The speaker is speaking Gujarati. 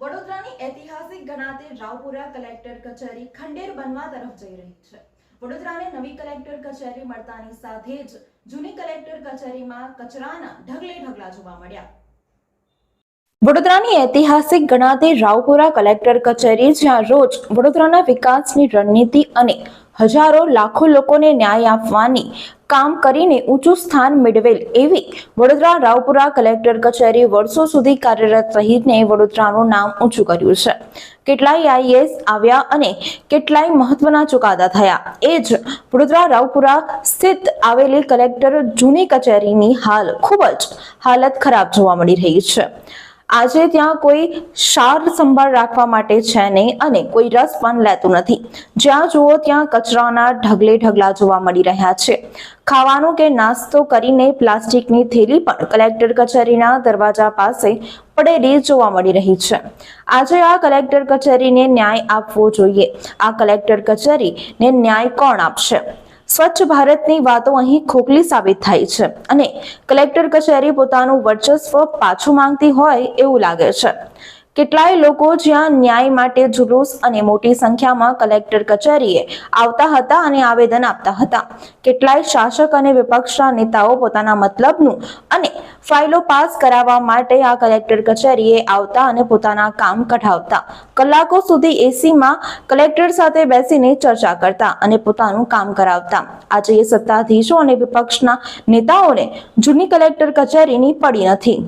વડોદરાની ઐતિહાસિક ગણાતી રાવપુરા કલેક્ટર કચેરી ખંડેર બનવા તરફ જઈ રહી છે. વડોદરાને નવી કલેક્ટર કચેરી મળતાની સાથે જ જૂની કલેક્ટર કચેરીમાં કચરાના ઢગલે ઢગલા જોવા મળ્યા. વડોદરાની ઐતિહાસિક ગણાતી રાવપુરા કલેક્ટર કચેરી જ્યાં રોજ વડોદરાના વિકાસની રણનીતિ અને હજારો લાખો લોકોને ન્યાય આપવાની કામ કરીને ઊંચું સ્થાન મેળવેલ એવી વડોદરા રાવપુરા કલેક્ટર કચેરી વર્ષો સુધી કાર્યરત રહીને વડોદરાનું નામ ઊંચું કર્યું છે. કેટલાય આઈએસ આવ્યા અને કેટલાય મહત્વના ચુકાદા થયા. એ જ વડોદરા રાવપુરા સ્થિત આવેલી કલેક્ટર જૂની કચેરીની હાલ ખૂબ જ હાલત ખરાબ જોવા મળી રહી છે. આજે ત્યાં કોઈ સાર સંભાળ રાખવા માટે છે નહીં અને કોઈ રસ પણ લેતું નથી. જ્યાં જુઓ ત્યાં કચરાના ઢગલે ઢગલા જોવા મળી રહ્યા છે. ખાવાનું કે નાસ્તો કરીને પ્લાસ્ટિકની થેલી પણ કલેક્ટર કચેરીના દરવાજા પાસે પડેલી જોવા મળી રહી છે. આજે આ કલેક્ટર કચેરીને ન્યાય આપવો જોઈએ. આ કલેક્ટર કચેરીને ન્યાય કોણ આપશે? સ્વચ્છ ભારતની વાતો અહીં ખોખલી સાબિત થાય છે અને કલેક્ટર કચેરી પોતાનું વર્ચસ્વ પાછું માંગતી હોય એવું લાગે છે. કેટલાય લોકો જ્યાં ન્યાય માટે જુલુસ અને મોટી સંખ્યામાં કલેક્ટર કચેરીએ આવતા હતા અને આવેદન આપતા હતા. કેટલાય શાસક અને વિપક્ષના નેતાઓ પોતાના મતલબનું અને ફાઇલો પાસ કરાવવા માટે આ કલેક્ટર કચેરીએ આવતા અને પોતાના કામ કઢાવતા. કલાકો સુધી એસીમાં કલેક્ટર સાથે બેસીને ચર્ચા કરતા અને પોતાનું કામ કરાવતા. આજે સત્તાધીશો અને વિપક્ષના નેતાઓને જૂની કલેક્ટર કચેરીની પડી નથી.